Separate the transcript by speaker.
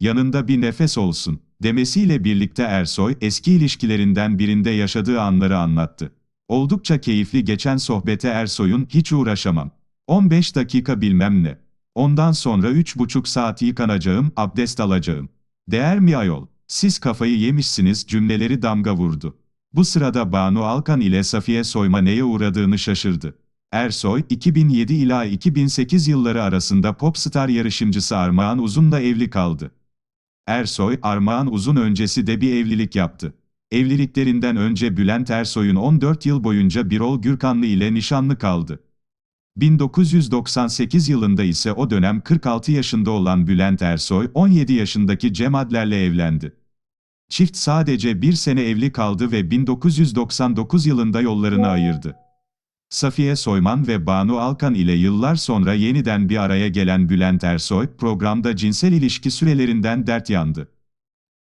Speaker 1: yanında bir nefes olsun, demesiyle birlikte Ersoy, eski ilişkilerinden birinde yaşadığı anları anlattı. Oldukça keyifli geçen sohbete Ersoy'un, hiç uğraşamam. 15 dakika bilmem ne. Ondan sonra 3,5 saat yıkanacağım, abdest alacağım. Değer mi ayol? Siz kafayı yemişsiniz cümleleri damga vurdu. Bu sırada Banu Alkan ile Safiye Soyma neye uğradığını şaşırdı. Ersoy, 2007 ila 2008 yılları arasında popstar yarışımcısı Armağan Uzun'la evli kaldı. Ersoy, Armağan Uzun öncesi de bir evlilik yaptı. Evliliklerinden önce Bülent Ersoy'un 14 yıl boyunca Birol Gürkanlı ile nişanlı kaldı. 1998 yılında ise o dönem 46 yaşında olan Bülent Ersoy, 17 yaşındaki Cem Adler'le evlendi. Çift sadece bir sene evli kaldı ve 1999 yılında yollarını ayırdı. Safiye Soyman ve Banu Alkan ile yıllar sonra yeniden bir araya gelen Bülent Ersoy, programda cinsel ilişki sürelerinden dert yandı.